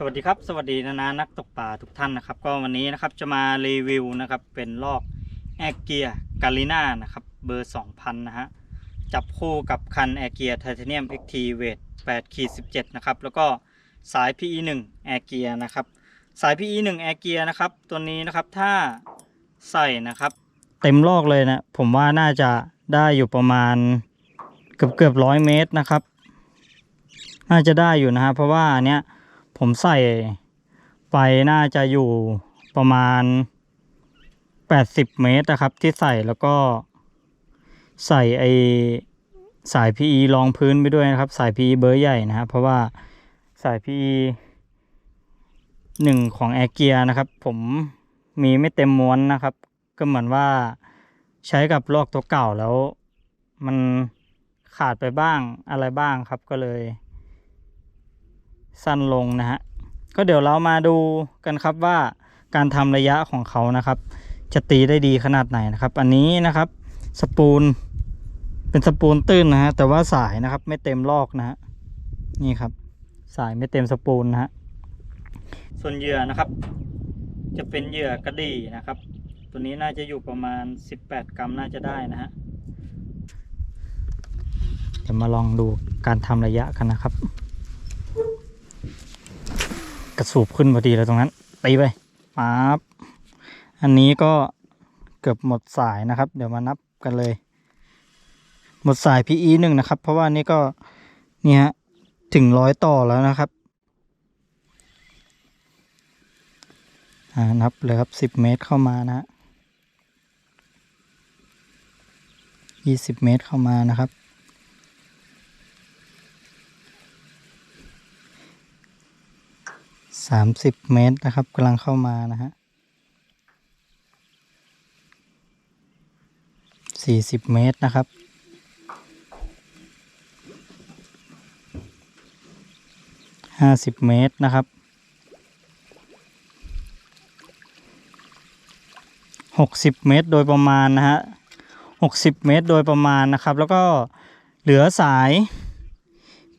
สวัสดีครับ สวัสดีนานานักตกปลาทุกท่านนะครับ ก็วันนี้นะครับจะมารีวิวนะครับเป็นลอกแอร์เกียกาลิน่านะครับเบอร์ 2000 นะฮะ จับคู่กับคันแอร์เกียไทเทเนียม XT เวท8ขีด17 นะครับ แล้วก็สาย PE 1 แอร์เกียนะครับ สาย PE 1 แอร์เกียนะครับ ตัวนี้นะครับถ้าใส่นะครับ เต็มลอกเลยนะ ผมว่าน่าจะได้อยู่ประมาณเกือบเกือบร้อยเมตรนะครับ น่าจะได้อยู่นะฮะเพราะว่าเนี้ย ผมใส่ไปน่าจะอยู่ประมาณ 80 เมตรนะครับ ที่ใส่แล้วก็ใส่ไอสาย PE รองพื้นไปด้วยนะครับ สาย PE เบอร์ใหญ่นะครับเพราะว่าสาย PE หนึ่งของแอร์เกียนะครับ ผมมีไม่เต็มม้วนนะครับ ก็เหมือนว่าใช้กับลอกตัวเก่าแล้ว มันขาดไปบ้างอะไรบ้างครับก็เลย สั้นลงนะฮะก็เดี๋ยวเรามาดูกันครับว่าการทำระยะของเขานะครับ จะตีได้ดีขนาดไหนนะครับ อันนี้นะครับสปูลเป็นสปูลตื้นนะฮะแต่ว่าสายนะครับ ไม่เต็มลอกนะฮะนี่ครับ สายไม่เต็มสปูลนะฮะส่วนเหยื่อนะครับ จะเป็นเหยื่อกระดี่นะครับ ตัวนี้น่าจะอยู่ประมาณ 18 กรัมน่าจะได้นะฮะเดี๋ยวมาลองดูการทำระยะกันนะครับ กระสูบขึ้นพอดีเลยตรงนั้นตีไปปั๊บอันนี้ก็เกือบหมดสายนะครับ เดี๋ยวมานับกันเลย หมดสาย PE หนึ่งนะครับ เพราะว่านี่ก็เนี่ฮะถึงร้อยต่อแล้วนะครับอ่านับเลยครับสิบเมตรเข้ามานะฮะยี่สิบเมตรเข้ามานะครับ สามสิบเมตรนะครับกำลังเข้ามานะฮะสี่สิบเมตรนะครับ ห้าสิบเมตรนะครับ หกสิบเมตรโดยประมาณนะฮะหกสิบเมตรโดยประมาณนะครับ แล้วก็เหลือสาย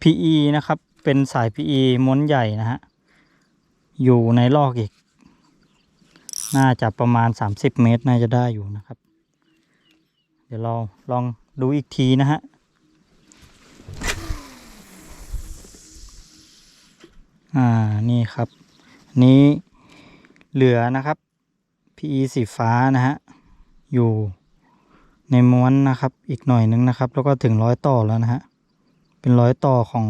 PE นะครับ เป็นสาย PE ม้วนใหญ่นะฮะ อยู่ในลอกอีก น่าจะประมาณ 30 เมตรน่าจะได้อยู่นะครับ เดี๋ยวเราลองดูอีกทีนะฮะอ่านี่ครับ นี้เหลือนะครับ PE สีฟ้านะฮะอยู่ในม้วนนะครับ อีกหน่อยนึงนะครับ แล้วก็ถึงร้อยต่อแล้วนะฮะเป็นร้อยต่อของ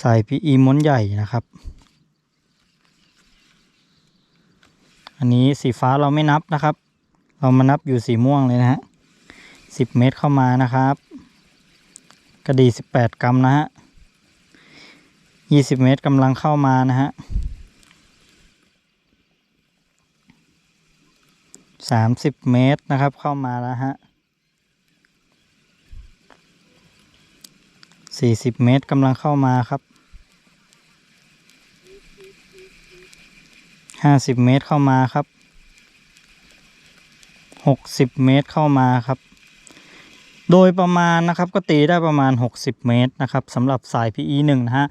สาย PE ม้วนใหญ่นะครับ อันนี้สีฟ้าเราไม่นับนะครับ เรามานับอยู่สีม่วงเลยนะฮะสิบเมตรเข้ามานะครับ กระดีสิบแปดกรัมนะฮะยี่สิบเมตรกำลังเข้ามานะฮะสามสิบเมตรนะครับเข้ามาแล้วฮะสี่สิบเมตรกำลังเข้ามาครับ ห้าสิบเมตรเข้ามาครับหกสิบเมตรเข้ามาครับ โดยประมาณนะครับก็ตีได้ประมาณ 60 เมตรนะครับสำหรับสาย PE 1นะฮะ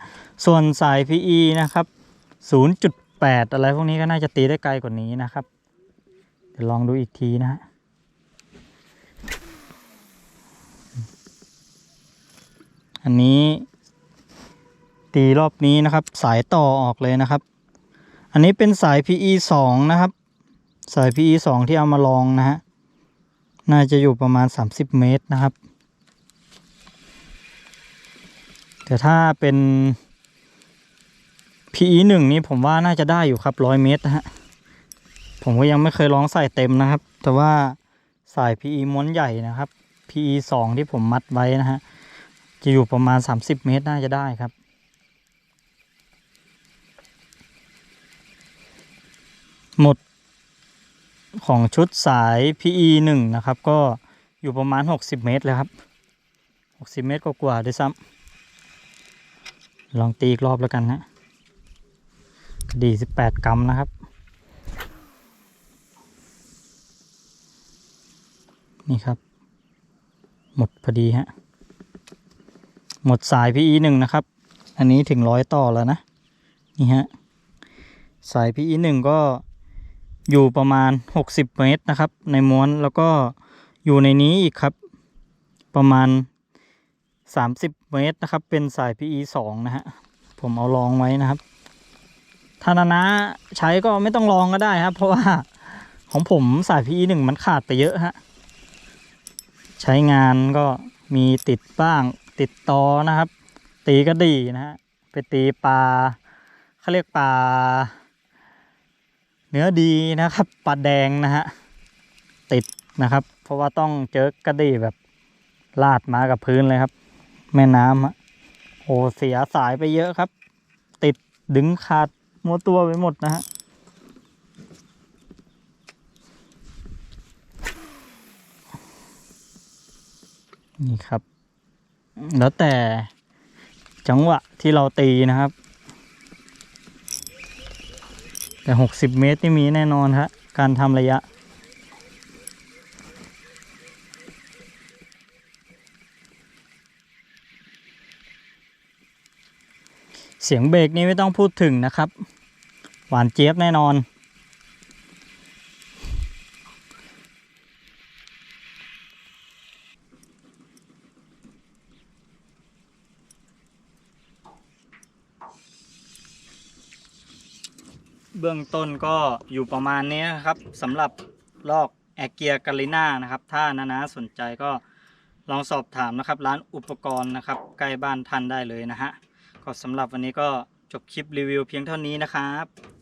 ส่วนสาย PE นะครับ0.8 อะไรพวกนี้ก็น่าจะตีได้ไกลกว่านี้นะครับ เดี๋ยวลองดูอีกทีนะฮะอันนี้ตีรอบนี้นะครับ สายต่อออกเลยนะครับ อันนี้เป็นสาย PE สองนะครับ สาย PE สองที่เอามาลองนะฮะ น่าจะอยู่ประมาณ 30 เมตรนะครับ แต่ถ้าเป็น PE หนึ่งนี่ผมว่าน่าจะได้อยู่ครับร้อยเมตรนะฮะ ผมก็ยังไม่เคยลองใส่เต็มนะครับ แต่ว่าสาย PE ม้วนใหญ่นะครับ PE สองที่ผมมัดไว้นะฮะ จะอยู่ประมาณ 30 เมตรน่าจะได้ครับ หมดของชุดสาย PE หนึ่งนะครับ ก็อยู่ประมาณ 60 เมตรเลยครับ 60 เมตรกว่าๆด้วยซ้ำลองตีอีกรอบแล้วกันนะกระดี 18 กรัมนะครับ นี่ครับ หมดพอดีฮะ หมดสาย PE หนึ่งนะครับ อันนี้ถึงร้อยต่อแล้วนะ นี่ฮะ สาย PE หนึ่งก็ อยู่ประมาณ 60 เมตรนะครับ ในม้วนแล้วก็อยู่ในนี้อีกครับ ประมาณ 30 เมตรนะครับ เป็นสาย PE สองนะฮะ ผมเอาลองไว้นะครับถ้านานะใช้ก็ไม่ต้องลองก็ได้ครับ เพราะว่าของผมสาย PE หนึ่งมันขาดไปเยอะฮะ ใช้งานก็มีติดบ้างติดตอนะครับ ตีก็ดีนะฮะ ไปตีปลาเขาเรียกปลา เนื้อดีนะครับปลาแดงนะฮะติดนะครับ เพราะว่าต้องเจอกระดีแบบลาดมากับพื้นเลยครับ แม่น้ำอะโอ้เสียสายไปเยอะครับ ติดดึงขาดมัวตัวไปหมดนะฮะนี่ครับ แล้วแต่จังหวะที่เราตีนะครับ แต่หกสิบเมตรนี่มีแน่นอนฮะการทำระยะ เสียงเบรกนี่ไม่ต้องพูดถึงนะครับ หวานเจี๊ยบแน่นอน เบื้องต้นก็อยู่ประมาณนี้นะครับสำหรับลอกแอเกียกาลิน่านะครับ ถ้านานาสนใจก็ลองสอบถามนะครับ ร้านอุปกรณ์นะครับใกล้บ้านท่านได้เลยนะฮะก็สำหรับวันนี้ก็จบคลิปรีวิวเพียงเท่านี้นะครับ